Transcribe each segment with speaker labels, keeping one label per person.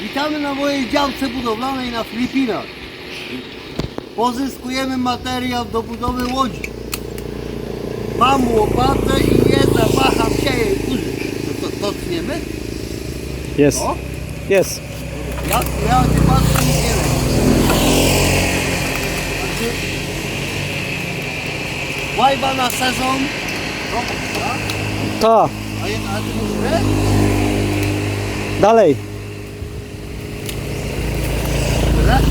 Speaker 1: Witamy na mojej działce budowlanej na Filipinach. Pozyskujemy materiał do budowy łodzi. Mam łopatę i jedna waha sieje użyć. To co, to tniemy?
Speaker 2: Jest.
Speaker 1: O,
Speaker 2: Jest.
Speaker 1: ja, ja nie patrzę nic nie wiem. Znaczy, Łajba na sezon. No, tak?
Speaker 2: Ta.
Speaker 1: A, a ty mówisz,
Speaker 2: Dalej.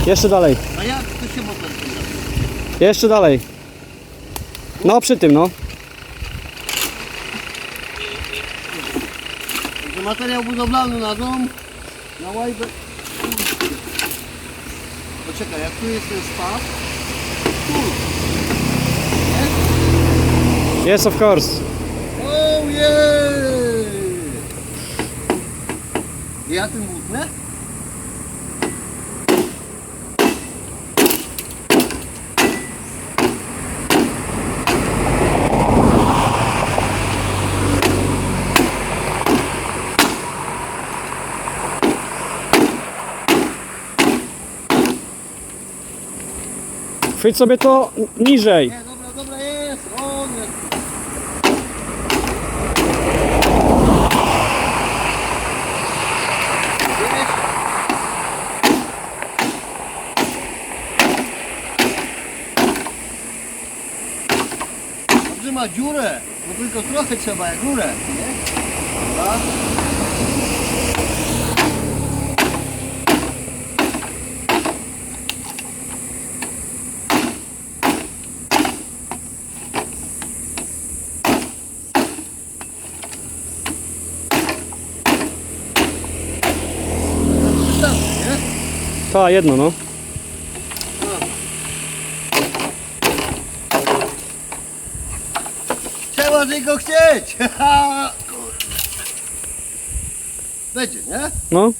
Speaker 2: Jeszcze dalej.
Speaker 1: A jak to się motor?
Speaker 2: Jeszcze dalej. No przy tym no.
Speaker 1: Materiał budowlany na dom, na łajbę. Poczekaj, jak tu jest ten spas, tu.
Speaker 2: Yes of course.
Speaker 1: Oh yeah! Ja tym łutnę?
Speaker 2: Chwyć sobie to niżej.
Speaker 1: Dobrze ma dziurę, bo tylko trochę trzeba jak rurę, nie? Dobra. Wystarczy, nie?
Speaker 2: Ta jedno no.
Speaker 1: Trzeba tylko chcieć! Kurde. Będzie, nie?
Speaker 2: No.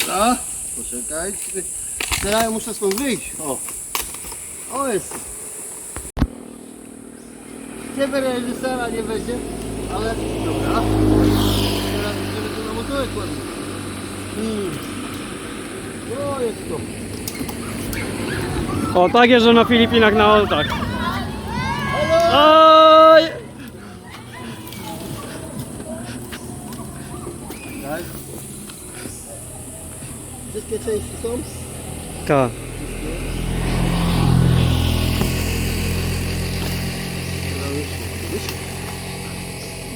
Speaker 1: Dobra, poczekaj. Teraz ja muszę stąd wyjść. O. O jest. Ciebie reżysera nie będzie, ale dobra. Teraz będziemy tu na motorek ładnie. Hmm. O, jest to.
Speaker 2: O tak jeżdżę na Filipinach na oltach. Oj!
Speaker 1: Tak. Wszystkie części są?
Speaker 2: Ta.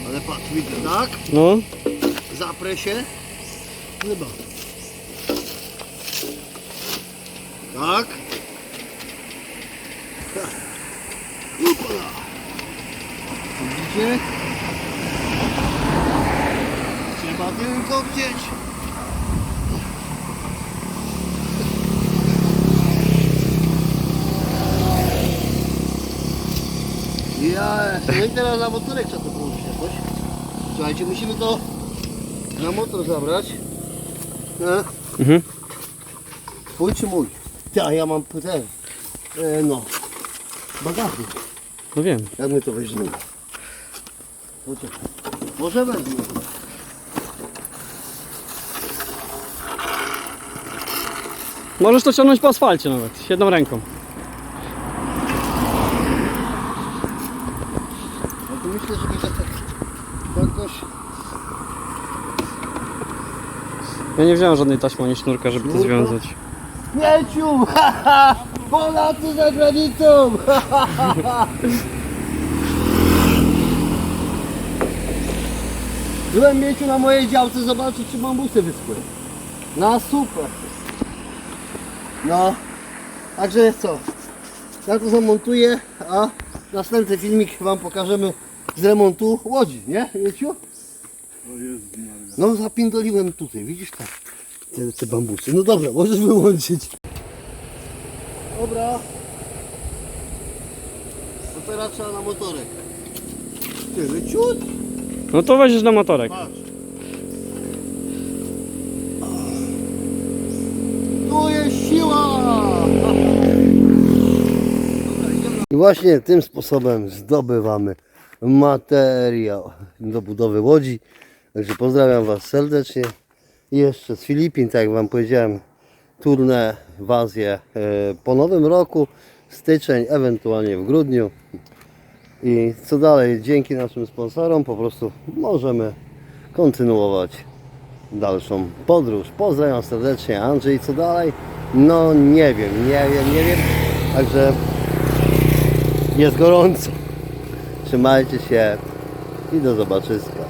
Speaker 1: Ale patrz, widzę, tak?
Speaker 2: No.
Speaker 1: Zaprę się. Chyba. Tak. Upala. Widzicie? Trzeba tylko chcieć. Ja, no i teraz na motorek trzeba to położyć jakoś. Słuchajcie, musimy to na motor zabrać. No.
Speaker 2: Mhm.
Speaker 1: Twój czy mój? Ty, a ja mam ten, e, no, bagażnik.
Speaker 2: No wiem.
Speaker 1: Jak my to weźmiemy? Poczekaj. Może wezmę.
Speaker 2: Możesz to ciągnąć po asfalcie nawet. Jedną ręką.
Speaker 1: No to myślę, że będzie tak jakoś...
Speaker 2: Ja nie wziąłem żadnej taśmy ani sznurka, żeby to
Speaker 1: Sznurka?
Speaker 2: związać.
Speaker 1: Mieciu! Polacy za granicą! Byłem Mieciu na mojej działce zobaczyć, czy bambusy wyschły. No super. No, także co? Ja to zamontuję, a następny filmik Wam pokażemy z remontu łodzi, nie Mieciu? No zapindoliłem tutaj, widzisz tak, te, te bambusy. No dobra, możesz wyłączyć. Dobra. To teraz trzeba na motorek. Ty, leciut.
Speaker 2: No to weźmiesz na motorek.
Speaker 1: Patrz. Tu jest siła! I właśnie tym sposobem zdobywamy materiał do budowy łodzi. Także pozdrawiam Was serdecznie jeszcze z Filipin, tak jak Wam powiedziałem, turnę w Azję e, po nowym roku, styczeń, ewentualnie w grudniu. I co dalej, dzięki naszym sponsorom po prostu możemy kontynuować dalszą podróż. Pozdrawiam serdecznie Andrzej, co dalej? No nie wiem, nie wiem, nie wiem. Także jest gorąco. Trzymajcie się i do zobaczyska.